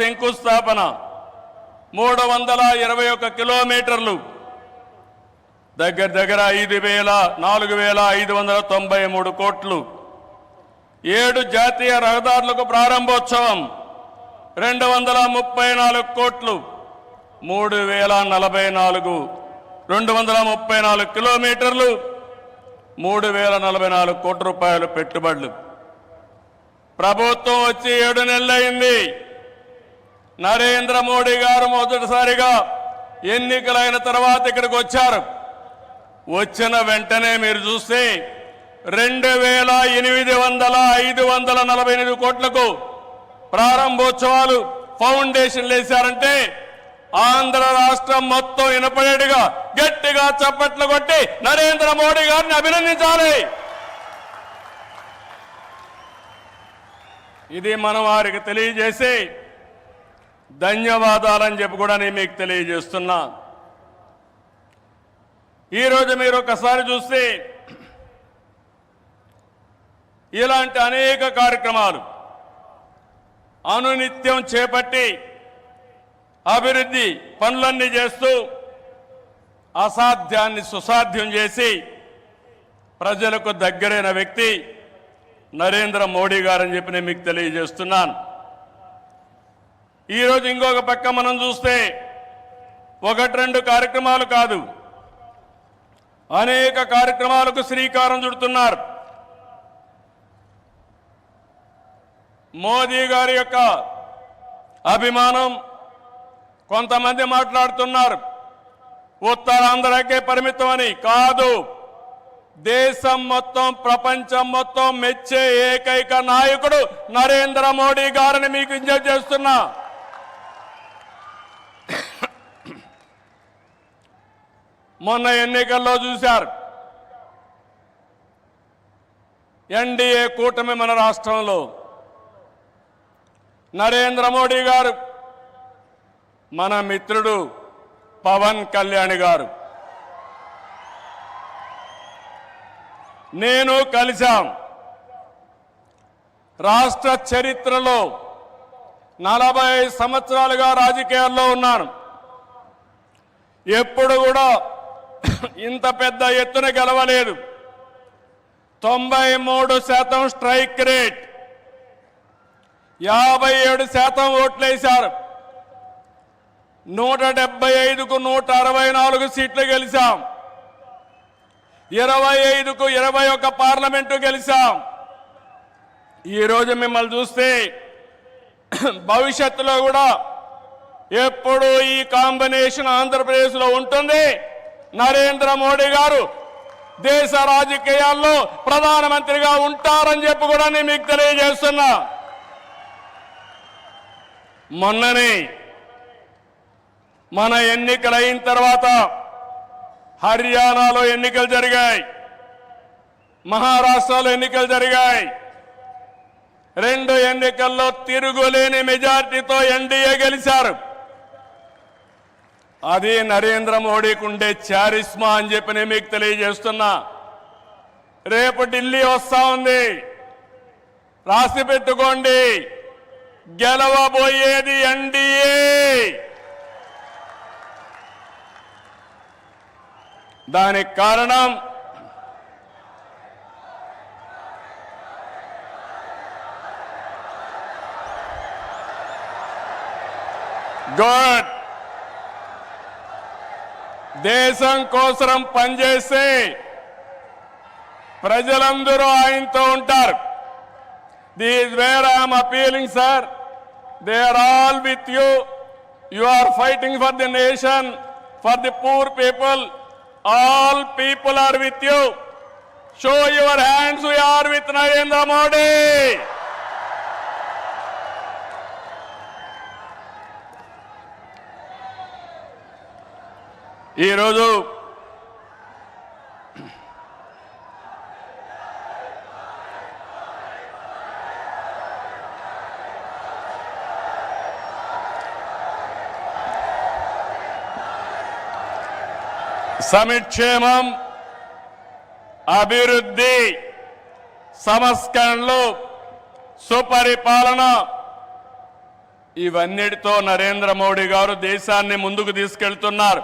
శంకుస్థాపన మూడు వందల ఇరవై ఒక్క కిలోమీటర్లు. దగ్గర దగ్గర ఐదు వేల నాలుగు వేల ఐదు వందల తొంభై మూడు కోట్లు. ఏడు జాతీయ రహదారులకు ప్రారంభోత్సవం రెండు వందల ముప్పై నాలుగు కోట్లు. మూడు వేల నలభై నాలుగు రెండు వందల ముప్పై నాలుగు కిలోమీటర్లు. మూడు వేల నలభై నాలుగు కోట్ల రూపాయలు పెట్టుబడులు. ప్రభుత్వం వచ్చి ఏడు నెలలైంది నరేంద్ర మోడీ గారు మొదటిసారిగా ఎన్నికలైన తర్వాత ఇక్కడికి వచ్చారు. వచ్చిన వెంటనే మీరు చూస్తే రెండు వేల ఎనిమిది వందల ఐదు వందల నలభై ఎనిమిది కోట్లకు ప్రారంభోత్సవాలు ఫౌండేషన్ వేశారంటే ఆంధ్ర రాష్ట్రం మొత్తం వినపడేట్టుగా గట్టిగా చప్పట్లు కొట్టి నరేంద్ర మోడీ గారిని అభినందించాలి. ఇది మనం వారికి తెలియజేసి ధన్యవాదాలని చెప్పి కూడా నేను మీకు తెలియజేస్తున్నా. ఈరోజు మీరు ఒకసారి చూస్తే ఇలాంటి అనేక కార్యక్రమాలు అనునిత్యం చేపట్టి అభివృద్ధి పనులన్నీ చేస్తూ అసాధ్యాన్ని సుసాధ్యం చేసి ప్రజలకు దగ్గరైన వ్యక్తి నరేంద్ర మోడీ గారని చెప్పి నేను మీకు తెలియజేస్తున్నాను. ఈరోజు ఇంకొక పక్క మనం చూస్తే ఒకటి రెండు కార్యక్రమాలు కాదు. అనేక కార్యక్రమాలకు శ్రీకారం చుడుతున్నారు. మోదీ గారి యొక్క అభిమానం కొంతమంది మాట్లాడుతున్నారు. ఉత్తరాంధ్రకే పరిమితం అని కాదు. దేశం మొత్తం ప్రపంచం మొత్తం మెచ్చే ఏకైక నాయకుడు నరేంద్ర మోడీ గారిని మీకు విజ్ఞప్తి చేస్తున్నా. మొన్న ఎన్నికల్లో చూశారు. ఎన్డీఏ కూటమి మన రాష్ట్రంలో. నరేంద్ర మోడీ గారు మన మిత్రుడు పవన్ కళ్యాణ్ గారు. నేను కలిశాం. రాష్ట్ర చరిత్రలో నలభై సంవత్సరాలుగా రాజకీయాల్లో ఉన్నాను. ఎప్పుడు కూడా ఇంత పెద్ద ఎత్తున గెలవలేదు. తొంభై మూడు శాతం స్ట్రైక్ రేట్. యాభై ఏడు శాతం ఓట్లేశారు. నూట డెబ్బై ఐదుకు నూట అరవై నాలుగు సీట్లు గెలిచాం. ఇరవై ఐదుకు ఇరవై ఒక్క పార్లమెంటు గెలిచాం. ఈరోజు మిమ్మల్ని చూస్తే భవిష్యత్తులో కూడా ఎప్పుడు ఈ కాంబినేషన్ ఆంధ్రప్రదేశ్లో ఉంటుంది. నరేంద్ర మోడీ గారు దేశ రాజకీయాల్లో ప్రధానమంత్రిగా ఉంటారని చెప్పి కూడా నేను మీకు తెలియజేస్తున్నా. మొన్ననే మన ఎన్నికలు అయిన తర్వాత హర్యానాలో ఎన్నికలు జరిగాయి. మహారాష్ట్రలో ఎన్నికలు జరిగాయి. రెండు ఎన్నికల్లో తిరుగులేని మెజార్టీతో ఎన్డీఏ గెలిచారు. అది నరేంద్ర మోడీకి ఉండే చారిస్మా అని చెప్పి నేను మీకు తెలియజేస్తున్నా. రేపు ఢిల్లీ వస్తా ఉంది. రాసి పెట్టుకోండి. గెలవబోయేది ఎన్డీఏ. దానికి కారణం గుడ్. దేశం కోసం పనిచేస్తే ప్రజలందరూ ఆయనతో ఉంటారు. These where I'm appealing sir they are all with you you are fighting for the nation for the poor people all people are with you show your hands we are with Narendra Modi ఈరోజు సమిక్షేమం అభివృద్ధి సంస్కరణలు సుపరిపాలన ఇవన్నిటితో నరేంద్ర మోడీ గారు దేశాన్ని ముందుకు తీసుకెళ్తున్నారు.